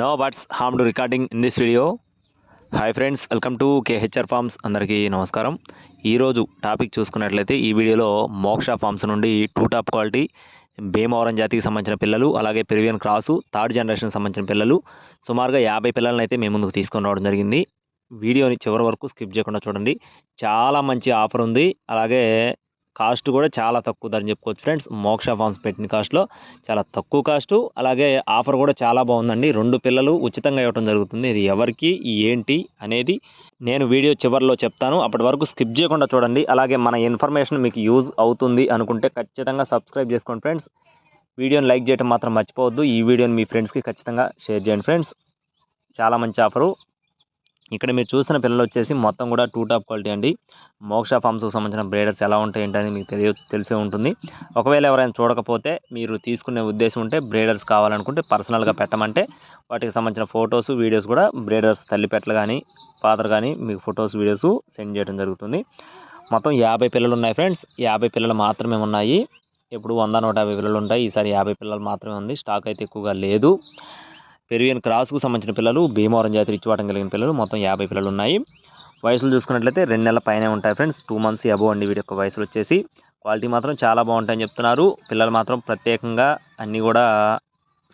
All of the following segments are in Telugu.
No birds harm to recording in this video hi friends welcome to KHR farms అందరికీ నమస్కారం. ఈరోజు టాపిక్ చూసుకున్నట్లయితే ఈ వీడియోలో మోక్ష ఫార్మ్స్ నుండి టూ టాప్ క్వాలిటీ భీమవరం జాతికి సంబంధించిన పిల్లలు అలాగే పెరివియన్ క్రాసు థర్డ్ జనరేషన్ సంబంధించిన పిల్లలు సుమారుగా యాభై పిల్లలను అయితే మేము ముందుకు తీసుకొని రావడం జరిగింది. వీడియోని చివరి వరకు స్కిప్ చేయకుండా చూడండి. చాలా మంచి ఆఫర్ ఉంది. అలాగే కాస్ట్ కూడా చాలా తక్కువ ధరని చెప్పుకోవచ్చు ఫ్రెండ్స్. మోక్ష ఫార్మ్స్ పెట్టిన కాస్ట్లో చాలా తక్కువ కాస్ట్. అలాగే ఆఫర్ కూడా చాలా బాగుందండి. రెండు పిల్లలు ఉచితంగా ఇవ్వడం జరుగుతుంది. ఇది ఎవరికి ఏంటి అనేది నేను వీడియో చివరిలో చెప్తాను. అప్పటి వరకు స్కిప్ చేయకుండా చూడండి. అలాగే మన ఇన్ఫర్మేషన్ మీకు యూజ్ అవుతుంది అనుకుంటే ఖచ్చితంగా సబ్స్క్రైబ్ చేసుకోండి ఫ్రెండ్స్. వీడియోని లైక్ చేయడం మాత్రం మర్చిపోవద్దు. ఈ వీడియోని మీ ఫ్రెండ్స్కి ఖచ్చితంగా షేర్ చేయండి ఫ్రెండ్స్. చాలా మంచి ఆఫరు. ఇక్కడ మీరు చూసిన పిల్లలు వచ్చేసి మొత్తం కూడా టూ టాప్ క్వాలిటీ అండి. మోక్ష ఫార్మ్స్కి సంబంధించిన బ్రేడర్స్ ఎలా ఉంటాయి ఏంటని మీకు తెలియ తెలిసే ఉంటుంది. ఒకవేళ ఎవరైనా చూడకపోతే మీరు తీసుకునే ఉద్దేశం ఉంటే బ్రేడర్స్ కావాలనుకుంటే పర్సనల్గా పెట్టమంటే వాటికి సంబంధించిన ఫొటోస్ వీడియోస్ కూడా బ్రేడర్స్ తల్లిపెట్టలు కానీ ఫాదర్ కానీ మీకు ఫొటోస్ వీడియోస్ సెండ్ చేయడం జరుగుతుంది. మొత్తం యాభై పిల్లలు ఉన్నాయి ఫ్రెండ్స్. యాభై పిల్లలు మాత్రమే ఉన్నాయి. ఇప్పుడు వంద నూట యాభై పిల్లలు ఉంటాయి. ఈసారి యాభై పిల్లలు మాత్రమే ఉంది. స్టాక్ అయితే ఎక్కువగా లేదు. పెరివియన్ క్రాస్కు సంబంధించిన పిల్లలు భీమవరం జాతి ఇచ్చివాటం కలిగిన పిల్లలు మొత్తం యాభై పిల్లలు ఉన్నాయి. వయసులు చూసుకున్నట్లయితే రెండు నెలల పైనే ఉంటాయి ఫ్రెండ్స్. టూ మంత్స్ అబోవ్ అండి వీటి యొక్క వయసులు వచ్చేసి. క్వాలిటీ మాత్రం చాలా బాగుంటాయని చెప్తున్నారు. పిల్లలు మాత్రం ప్రత్యేకంగా అన్నీ కూడా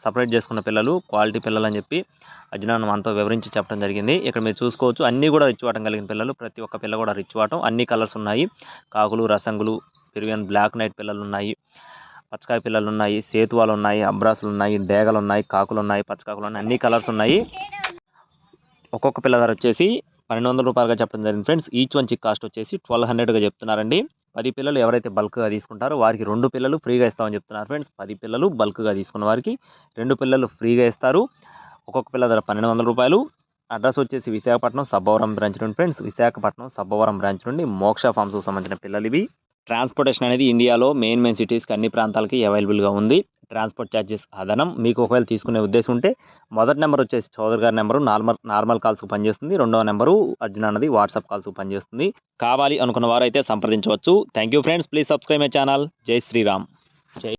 సపరేట్ చేసుకున్న పిల్లలు క్వాలిటీ పిల్లలు అని చెప్పి అజ్ఞానం మనతో వివరించి చెప్పడం జరిగింది. ఇక్కడ మీరు చూసుకోవచ్చు అన్నీ కూడా రిచ్ వాటం కలిగిన పిల్లలు. ప్రతి ఒక్క పిల్ల కూడా రిచ్ వాటం. అన్ని కలర్స్ ఉన్నాయి. కాకులు రసంగులు పెరివియన్ బ్లాక్ నైట్ పిల్లలు ఉన్నాయి. పచ్చకాయ పిల్లలు ఉన్నాయి. సేతువాలు ఉన్నాయి. అబ్రాసులు ఉన్నాయి. డేగలు ఉన్నాయి. కాకులు ఉన్నాయి. పచ్చకాకులు ఉన్నాయి. అన్ని కలర్స్ ఉన్నాయి. ఒక్కొక్క పిల్ల ధర వచ్చేసి పన్నెండు వందల రూపాయలుగా చెప్పడం జరిగింది. Friends each one chick cost వచ్చేసి ట్వెల్వ్ హండ్రెడ్గా చెప్తున్నారండి. పది పిల్లలు ఎవరైతే బల్క్గా తీసుకుంటారో వారికి రెండు పిల్లలు ఫ్రీగా ఇస్తామని చెప్తున్నారు ఫ్రెండ్స్. పది పిల్లలు బల్క్గా తీసుకున్న వారికి రెండు పిల్లలు ఫ్రీగా ఇస్తారు. ఒక్కొక్క పిల్ల ధర పన్నెండు వందల రూపాయలు. అడ్రస్ వచ్చేసి విశాఖపట్నం సబ్బవరం బ్రాంచ్ నుండి ఫ్రెండ్స్. విశాఖపట్నం సబ్బవరం బ్రాంచ్ నుండి మోక్ష ఫార్మ్స్కి సంబంధించిన పిల్లలు ఇవి. ట్రాన్స్పోర్టేషన్ అనేది ఇండియాలో మెయిన్ మెయిన్ సిటీస్కి అన్ని ప్రాంతాలకి అవైలబుల్గా ఉంది. ట్రాన్స్పోర్ట్ ఛార్జెస్ అదనం. మీకు ఒకవేళ తీసుకునే ఉద్దేశం ఉంటే మొదటి నెంబర్ వచ్చేసి చౌదరి గారి నెంబరు. నార్మల్ నార్మల్ కాల్స్కి పనిచేస్తుంది. రెండవ నెంబరు అర్జున్ అన్నది వాట్సాప్ కాల్స్కి పనిచేస్తుంది. కావాలి అనుకున్న వారు అయితే సంప్రదించవచ్చు. Thank you friends. Please subscribe my channel. జై శ్రీరామ్.